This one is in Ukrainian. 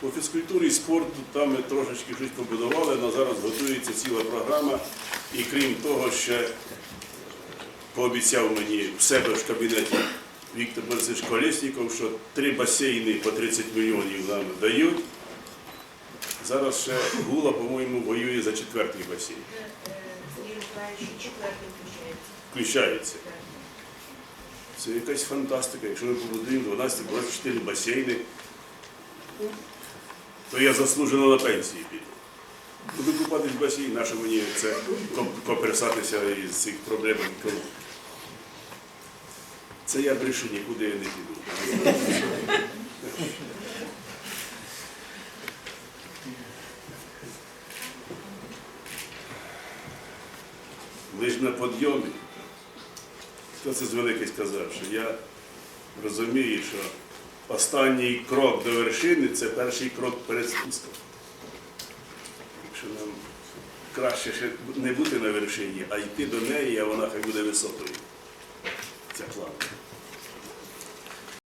По фізкультурі і спорту там ми трошечки щось побудували, але зараз готується ціла програма. І крім того, ще пообіцяв мені в себе в кабінеті Віктор Борисович Колєсніков, що три басейни по 30 мільйонів нам дають. Зараз ще Гула, по-моєму, воює за четвертий басейн. Включається. Це якась фантастика. Якщо ми побудуємо 12-24 басейни, то я заслужено на пенсії піду. Буду купатись в басейн, на що мені це коп- коперсатися із цих проблем. Це я брешу, нікуди я не піду. Ж на підйомі. Хто це з великий сказав, що я розумію, що останній крок до вершини це перший крок перед спуском. Якщо нам краще ще не бути на вершині, а йти до неї, а вона хай буде високою.